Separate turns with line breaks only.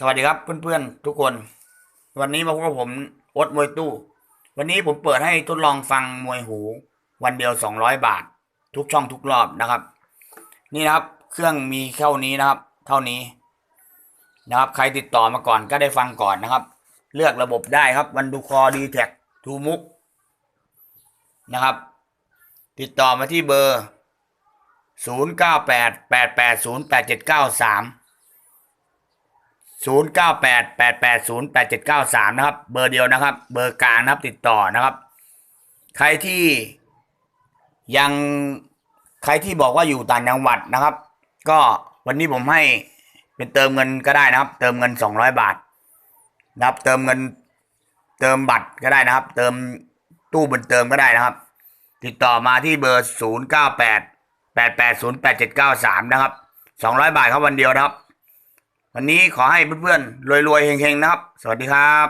สวัสดีครับเพื่อนๆทุกคน วันนี้มาพบกับผมอ๊ตมวยตู้ วันนี้ผมเปิดให้ทดลองฟังมวยหู วันเดียวสองร้อยบาท ทุกช่องทุกรอบนะครับ นี่นะครับ เครื่องมีเท่านี้นะครับ เท่านี้นะครับ ใครติดต่อมาก่อนก็ได้ฟังก่อนนะครับ เลือกระบบได้ครับวันดูคอดีแท็กทูมุกนะครับ ติดต่อมาที่เบอร์ศู นย์เก้าแปดแปดแปดศูนะครับ เบอร์เดียวนะครับ เบอร์กลางนะครับติดต่อนะครับ ใครที่ยังใครที่บอกว่าอยู่ต่างจังหวัดนะครับ ก็วันนี้ผมให้เป็นเติมเงินก็ได้นะครับ เติมเงินสองร้อยบาทนะครับ เติมเงินเติมบัตรก็ได้นะครับ เติมตู้บนเติมก็ได้นะครับ ติดต่อมาที่เบอร์ศูนย์เก้าแปดแปดแปดศูนะครับสองร้อยบาทครับวันเดียวนะครับ วันนี้ขอให้เพื่อนๆรวยๆเฮงๆนะครับ สวัสดีครับ